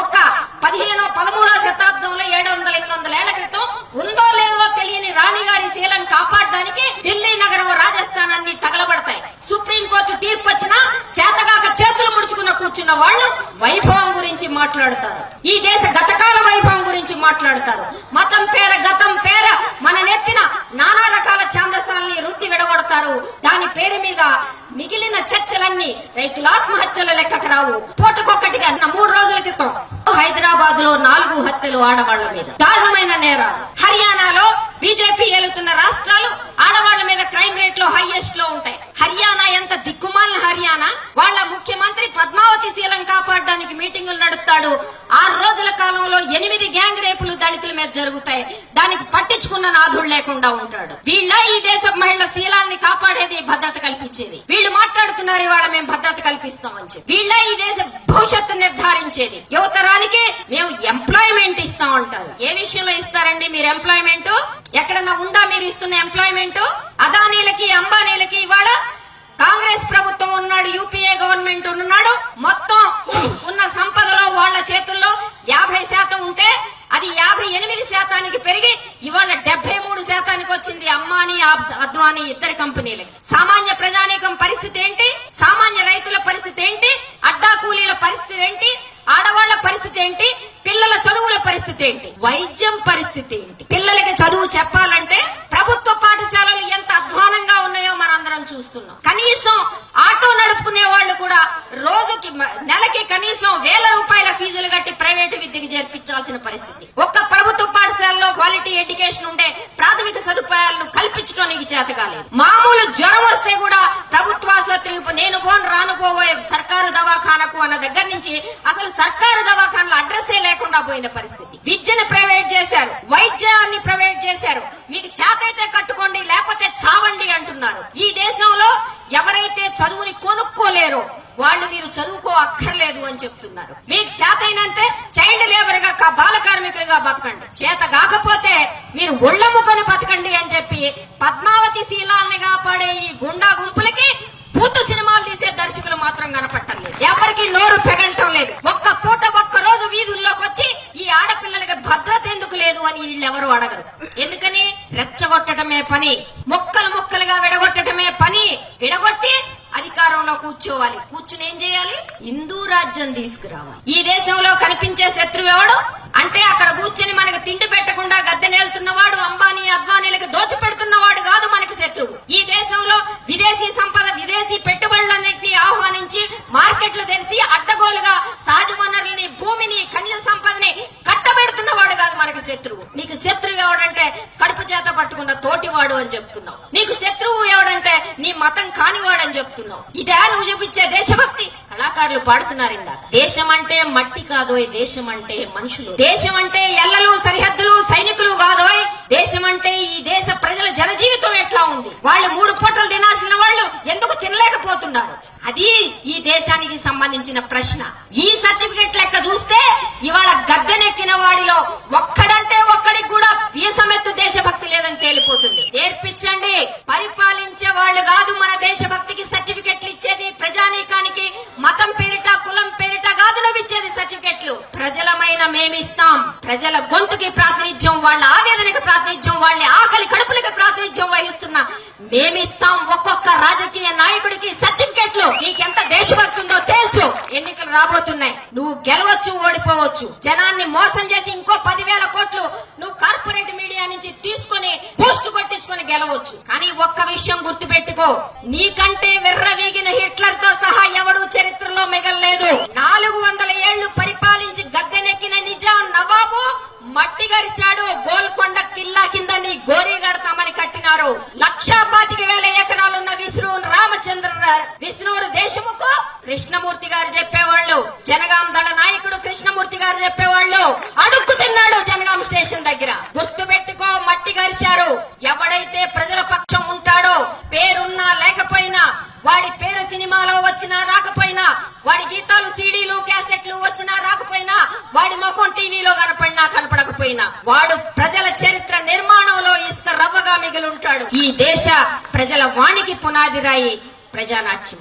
ఒక్క పదిహేనో పదమూడో శతాబ్దంలో ఏడు వందల ఎనిమిది వందల ఏళ్ళ క్రితం ఉందో లేదో తెలియని రాణిగారి శీలం కాపాడడానికి ఢిల్లీ నగరం రాజస్థానాన్ని తగలబడతాయి. సుప్రీంకోర్టు తీర్పు వచ్చినా చేతగాక చేతులు ముడుచుకున్న కూర్చున్న వాళ్ళు వైభవం గురించి మాట్లాడతారు. ఈ దేశ గతకాల వైభవం గురించి మాట్లాడతారు. మతం పేర గతం పేర మన నెత్తిన నానా రకాల ఛాందసాలని రుద్ది విడగొడతారు. దాని పేరు మీద మిగిలిన చర్చలన్నీ రైతుల ఆత్మహత్యల లెక్కకు రావు పూటకొక్కటిగా నిన్న మూడు రోజుల క్రితం హైదరాబాద్లో నాలుగు హత్యలు ఆడవాళ్ళ మీద. దారుణమైన నేరాలు. హర్యానాలో బీజేపీ ఏలుతున్న రాష్ట్రాలు ఆడవాళ్ళ మీద క్రైమ్ రేట్లో హైయెస్ట్లో ఉంటాయి. హర్యానా ఎంత దిక్కుమాలిన హర్యానా? వాళ్ళ ముఖ్యమంత్రి పద్మావతి శీలం కాపాడడానికి మీటింగులు నడుపుతాడు ఆరు ఎనిమిది గ్యాంగ్ రేపులు దళితుల మీద జరుగుతాయి. దానికి పట్టించుకున్న నాథుడు లేకుండా ఉంటాడు. వీళ్ళ ఈ దేశ మహిళల శీలాన్ని కాపాడేది భద్రత కల్పించేది. వీళ్ళు మాట్లాడుతున్నారు ఇవాళ మేము భద్రత కల్పిస్తామని చెప్పి. వీళ్ళ ఈ దేశ భవిష్యత్తు నిర్ధారించేది. యువతరానికి మేము ఎంప్లాయ్మెంట్ ఇస్తాం అంటారు. ఏ విషయంలో ఇస్తారండి మీరు ఎంప్లాయ్మెంట్ ఎక్కడన్నా ఉందా మీరు ఇస్తున్న ఎంప్లాయ్మెంట్ అదానీలకి అంబానీలకి ఇవాళ కాంగ్రెస్ ప్రభుత్వం ఉన్నాడు యూపీఏ గవర్నమెంట్ ఉన్నాడు. మొత్తం ఉన్న సంపదలో వాళ్ళ చేతుల్లో యాభై శాతం ఉంటే అది యాభై ఎనిమిది శాతానికి పెరిగి ఇవాళ డెబ్బై మూడు శాతానికి వచ్చింది అమ్మాని అద్వాని ఇద్దరు ఇద్దరి కంపెనీలకి. సామాన్య ప్రజానీకం పరిస్థితి ఏంటి? సామాన్య రైతుల పరిస్థితి ఏంటి? అడ్డా కూలీల పరిస్థితి ఏంటి? ఆడవాళ్ళ పరిస్థితి ఏంటి? పిల్లల చదువుల పరిస్థితి ఏంటి? వైద్యం పరిస్థితి ఏంటి? పిల్లలకి చదువు చెప్పాలంటే ప్రభుత్వ పాఠశాలలు ఎంత అధ్వానంగా ఉన్నాయో మనందరం చూస్తున్నాం. కనీసం ఆటో నడుపుకునే వాళ్ళు కూడా రోజుకి నెలకి కనీసం వేల రూపాయల ఫీజులు కట్టి ప్రైవేటు విద్యకి చేర్పించాల్సిన పరిస్థితి. క్వాలిటీ ఎడ్యుకేషన్ ఉండే ప్రాథమిక సదుపాయాలను కల్పించడానికి చేత కాలేదు మామూలు జ్వరం వస్తే కూడా ప్రభుత్వ ఆసుపత్రికి నేను పోను రానుపోబోయే సర్కారు దవాఖానకు అన్న దగ్గర నుంచి అసలు సర్కారు దవాఖానలో అడ్రస్సే లేకుండా పోయిన పరిస్థితి. విద్యను ప్రైవేట్ చేశారు వైద్యాన్ని ప్రైవేట్ చేశారు. మీకు చేతైతే కట్టుకోండి లేకపోతే చావండి అంటున్నారు. ఈ దేశంలో ఎవరైతే చదువుని కొనుక్కోలేరో వాళ్ళు మీరు చదువుకో అక్కర్లేదు అని చెప్తున్నారు. మీకు చేతైనంతే చైల్డ్ లేబర్గా బాల కార్మికులుగా బతకండి. చేత కాకపోతే మీరు ఒళ్ళమ్ముకొని బతకండి అని చెప్పి పద్మావతి శీలాల్ని కాపాడే ఈ గుండా గుంపులకి పూత సినిమాలు తీసే దర్శకులు మాత్రం కనపట్టలేదు ఎవరికి నోరు పెగంటం లేదు. ఒక్క పూట ఒక్క రోజు వీధుల్లోకి వచ్చి ఈ ఆడపిల్లలకి భద్రత ఎందుకు లేదు అని వీళ్ళెవరు అడగరు. ఎందుకని? రెచ్చగొట్టడమే పని. మొక్కలు మొక్కలుగా విడగొట్టడమే పని. విడగొట్టి అధికారంలో కూర్చోవాలి. కూర్చుని ఏం చేయాలి? హిందూ రాజ్యం తీసుకురావాలి. ఈ దేశంలో కనిపించే శత్రువు ఎవడు? అంటే అక్కడ కూర్చొని మనకి తిండి పెట్టకుండా గద్దె నేలుతున్నవాడు అంబానీ అద్వానీలకు దోచి పెడుతున్నవాడు కాదు మనకి శత్రువు. ఈ దేశంలో విదేశీ సంపద విదేశీ పెట్టుబడులన్నింటినీ ఆహ్వానించి మార్కెట్లు తెరిచి అడ్డ సహజ వనరుల్ని భూమిని ఖనిజ సంపదని కట్టబెడుతున్నవాడు కాదు మనకి శత్రువు నీకు శత్రువు ఎవడంటే కడుపు చేత పట్టుకున్న తోటివాడు అని చెప్తున్నావు. నీకు శత్రువు ఎవడంటే నీ మతం కానివాడు అని చెప్తున్నావు. ఇదే నువ్వు చూపించే దేశభక్తి. కళాకారులు పాడుతున్నారు ఇందాక. దేశం అంటే మట్టి కాదోయ్ దేశం అంటే మనుషులు. దేశం అంటే ఎల్లలు సరిహద్దులు సైనికులు కాదోయ్. దేశం అంటే ఈ దేశ ప్రజల జన జీవితం ఎట్లా ఉంది? వాళ్ళు మూడు పూటలు తినాల్సిన వాళ్ళు ఎందుకు తినలేకపోతున్నారు? అది ఈ దేశానికి సంబంధించిన ప్రశ్న. ఈ సర్టిఫికెట్ లెక్క చూస్తే ఇవాళ గద్దెనెక్కిన వాడిలో ఒక్క ఆవేదన మేమిస్తాం. ప్రజల గొంతుకి ప్రాతినిధ్యం వాళ్ళ ఆవేదనకి ప్రాతినిధ్యం వాళ్ళ ఆకలి కడుపులకి ప్రాతినిధ్యం వహిస్తున్నా మేమిస్తాం ఒక్కొక్క రాజకీయ నాయకుడికి సర్టిఫికెట్లు. నీకెంత దేశభక్తి ఉందో తేల్చు ఎన్నికలు రాబోతున్నాయి. నువ్వు గెలవచ్చు ఓడిపోవచ్చు. జనాన్ని మోసం చేసి ఇంకో పదివేల కోట్లు నువ్వు కార్పొరేట్ మీడియా నుంచి తీసుకొని పోస్ట్ కొట్టించుకొని గెలవచ్చు. కానీ ఒక్క విషయం గుర్తుపెట్టుకో. నీకంటే విర్రవీగిన హిట్లర్తో సహా ఎవడు చరిత్రలో మిగలలేదు. నాలుగు వందల మట్టి గరిచాడు గోల్కొండ కిల్లా కింద నీ గోరీ కడతామని కట్టినారు. లక్షా పాతిక వేల ఎకరాలున్న విష్ణువు రామచంద్ర విష్ణువురు దేశముకు కృష్ణమూర్తి గారు చెప్పేవాళ్ళు. జనగాం దళ నాయకుడు కృష్ణమూర్తి గారు చెప్పేవాళ్ళు. అడుక్కు తిన్నాడు జనగాం స్టేషన్ దగ్గర. గుర్తు పెట్టుకో మట్టి గరిచారు. ఎవడైతే ప్రజల పక్షం ఉంటాడో పేరున్నా లేకపోయినా వాడి పేరు సినిమాలో వచ్చినా రాకపోయినా వాడి గీతాలు సీడీలు క్యాసెట్లు వచ్చినా రాకపోయినా వాడి ముఖం టీవీలో కనపడినా కాకపోయినా వాడు ప్రజల చరిత్ర నిర్మాణంలో ఇసుక రవ్వగా మిగిలి ఉంటాడు. ఈ దేశ ప్రజల వాణికి పునాది రాయి ప్రజానాట్యం